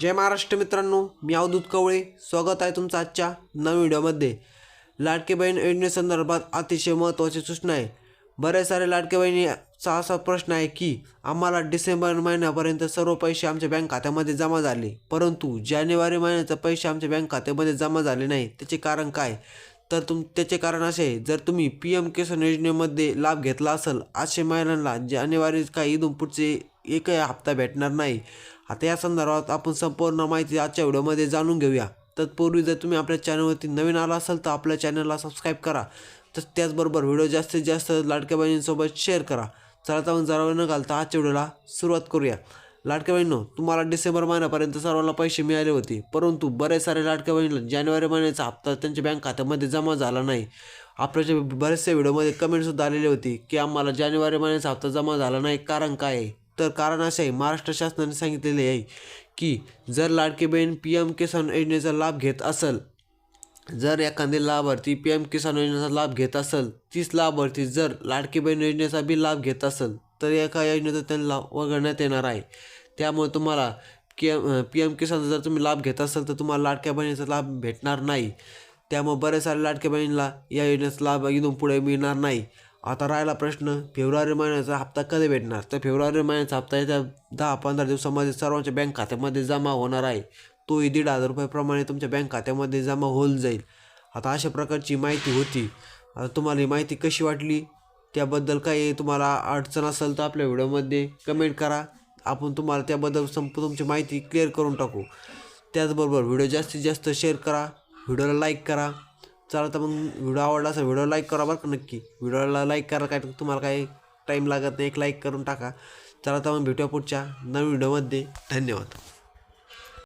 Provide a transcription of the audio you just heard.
जय महाराष्ट्र मित्रांनो मी अवधूत कवळे. स्वागत आहे तुमचं आजच्या नवीन व्हिडिओमध्ये. लाडके बहीण योजनेसंदर्भात अतिशय महत्त्वाची सूचना आहे. बरेच सारे लाडके बहिणीचा असा प्रश्न आहे की आम्हाला डिसेंबर महिन्यापर्यंत सर्व पैसे आमच्या बँक खात्यामध्ये जमा झाले. परंतु जानेवारी महिन्याचे पैसे आमच्या बँक खात्यामध्ये जमा झाले नाही त्याचे कारण काय? तर तुम त्याचे कारण असे आहे जर तुम्ही पी एम किसान योजनेमध्ये लाभ घेतला असेल असे महिलांना जानेवारी काही इथून पुढचे एकही हप्ता भेटणार नाही. आता या संदर्भात आपण संपूर्ण माहिती आजच्या व्हिडिओमध्ये जाणून घेऊया. तत्पूर्वी जर तुम्ही आपल्या चॅनलवरती नवीन आला असाल तर आपल्या चॅनलला सबस्क्राईब करा. तर त्याचबरोबर व्हिडिओ जास्तीत जास्त लाडक्या बहिणींसोबत शेअर करा. चला तर मग जरा न घालता आजच्या व्हिडिओला सुरुवात करूया. लाडक्या बहिणीनो तुम्हाला डिसेंबर महिन्यापर्यंत सर्वांना पैसे मिळाले होते. परंतु बरेच सारे लाडक्या बहिणीला जानेवारी महिन्याचा हप्ता त्यांच्या बँक खात्यामध्ये जमा झाला नाही. आपल्याच्या बरेचसे व्हिडिओमध्ये कमेंटसुद्धा आलेली होती की आम्हाला जानेवारी महिन्याचा हप्ता जमा झाला नाही. कारण काय? आहे तर कारण असे आहे महाराष्ट्र शासनाने सांगितलेले आहे की जर लाडकी बहीण पी एम किसान योजनेचा लाभ घेत असेल जर एखादी लाभार्थी पी एम किसान योजनेचा लाभ घेत असेल तीच लाभार्थी जर लाडकी बहीण योजनेचा बी लाभ घेत असेल तर एका योजनेचा त्यांना वगळण्यात येणार आहे. त्यामुळे तुम्हाला के पी एम किसानचा जर तुम्ही लाभ घेत असाल तर तुम्हाला लाडक्या बहिणीचा लाभ भेटणार नाही. त्यामुळे बरेच सारे लाडक्या बहिणीला या योजनेचा लाभ इथून पुढे मिळणार नाही. आता राहिला प्रश्न फेब्रुवारी महिन्याचा हप्ता कधी भेटणार? तर फेब्रुवारी महिन्याचा हप्ता येत्या दहा पंधरा दिवसामध्ये सर्वांच्या बँक खात्यामध्ये जमा होणार आहे. तोही दीड हजार रुपयाप्रमाणे तुमच्या बँक खात्यामध्ये जमा होऊन जाईल. आता अशा प्रकारची माहिती होती. आता तुम्हाला ही माहिती कशी वाटली? त्याबद्दल काही तुम्हाला अडचण असेल तर आपल्या व्हिडिओमध्ये कमेंट करा. आपण तुम्हाला त्याबद्दल संप तुमची माहिती क्लिअर करून टाकू. त्याचबरोबर व्हिडिओ जास्तीत जास्त शेअर करा. व्हिडिओला लाईक करा. चला तर मग व्हिडिओ आवडला असेल व्हिडिओ लाईक करा बरं का नक्की. व्हिडिओला लाईक करा काय तुम्हाला काही टाईम लागत नाही एक लाईक करून टाका. चला तर मग भेटूया पुढच्या नवीन व्हिडिओमध्ये. धन्यवाद.